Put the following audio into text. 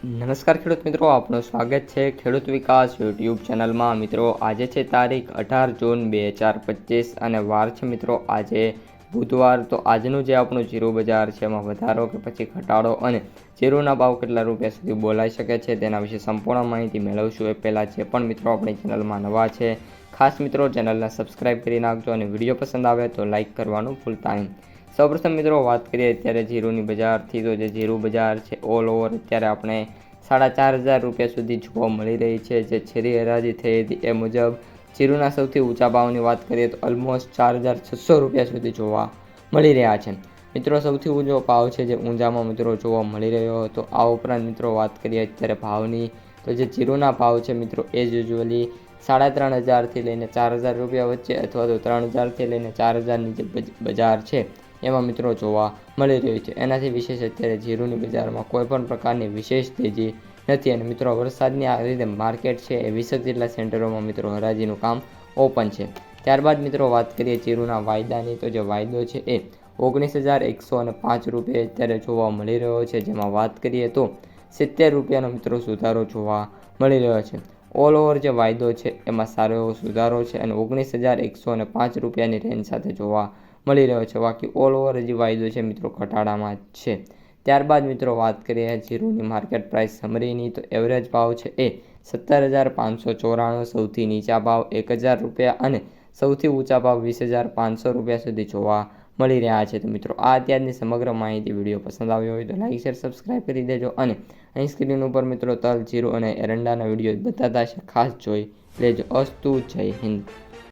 નમસ્કાર ખેડૂત મિત્રો, આપનું સ્વાગત છે ખેડૂત વિકાસ યુટ્યુબ ચેનલમાં. મિત્રો, આજે છે તારીખ અઢાર જૂન બે હજાર પચીસ અને વાર છે મિત્રો આજે બુધવાર. તો આજનું જે આપણું જીરું બજાર છે, એમાં વધારો કે પછી ઘટાડો અને જીરુના ભાવ કેટલા રૂપિયા સુધી બોલાઈ શકે છે તેના વિશે સંપૂર્ણ માહિતી મેળવશું. એ પહેલાં જે પણ મિત્રો આપણી ચેનલમાં નવા છે, ખાસ મિત્રો ચેનલને સબસ્ક્રાઈબ કરી નાખજો અને વીડિયો પસંદ આવે તો લાઇક કરવાનું ભૂલતા નહીં. સૌપ્રથમ મિત્રો વાત કરીએ અત્યારે જીરુની બજારથી, તો જે જીરું બજાર છે ઓલ ઓવર અત્યારે આપણે સાડા ચાર હજાર રૂપિયા સુધી જોવા મળી રહી છે. જે છેલ્લી હરાજી થઈ હતી એ મુજબ જીરુના સૌથી ઊંચા ભાવની વાત કરીએ તો ઓલમોસ્ટ ચાર હજાર છસો રૂપિયા સુધી જોવા મળી રહ્યા છે. મિત્રો, સૌથી ઊંચો ભાવ છે જે ઊંચામાં મિત્રો જોવા મળી રહ્યો હતો, આ ઉપરાંત મિત્રો વાત કરીએ અત્યારે ભાવની, તો જે જીરુના ભાવ છે મિત્રો એ જ યુઝ્યુઅલી સાડા ત્રણ હજારથી લઈને ચાર હજાર રૂપિયા વચ્ચે અથવા તો ત્રણ હજારથી લઈને ચાર હજારની જે બજાર છે એમાં મિત્રો જોવા મળી રહ્યું છે. એનાથી વિશેષ અત્યારે જીરુની બજારમાં કોઈ પણ પ્રકારની વિશેષ તેજી નથી અને મિત્રો વરસાદની આ રીતે માર્કેટ છે એ વીસ જેટલા સેન્ટરોમાં મિત્રો હરાજીનું કામ ઓપન છે. ત્યારબાદ મિત્રો વાત કરીએ જીરુના વાયદાની, તો જે વાયદો છે એ ઓગણીસ હજાર એકસો અને પાંચ રૂપિયા અત્યારે જોવા મળી રહ્યો છે. જેમાં વાત કરીએ તો સિત્તેર રૂપિયાનો મિત્રો સુધારો જોવા મળી રહ્યો છે. ઓલ ઓવર જે વાયદો છે, એમાં સારો એવો સુધારો છે અને ઓગણીસ હજાર એકસો અને પાંચ રૂપિયાની રેન્જ સાથે જોવા મળી રહ્યો છે. બાકી ઓલ ઓવર જે વાયદો છે મિત્રો ઘટાડામાં જ છે. ત્યારબાદ મિત્રો વાત કરીએ જીરુની માર્કેટ પ્રાઇસ સમરીની તો એવરેજ ભાવ છે એ સત્તર હજાર પાંચસો ચોરાણું, સૌથી નીચા ભાવ એક હજાર રૂપિયા અને સૌથી ઊંચા ભાવ વીસ હજાર પાંચસો રૂપિયા સુધી જોવા મળી રહ્યા છે. તો મિત્રો, આ અત્યારની સમગ્ર માહિતી વીડિયો પસંદ આવ્યો હોય તો લાઈક, શેર સબસ્ક્રાઈબ કરી દેજો અને અહીં સ્ક્રીન ઉપર મિત્રો, તલ, જીરું અને એરંડાના વીડિયો બતાતા છે ખાસ જોઈ લેજો. અસ્તુ જય હિન્દ.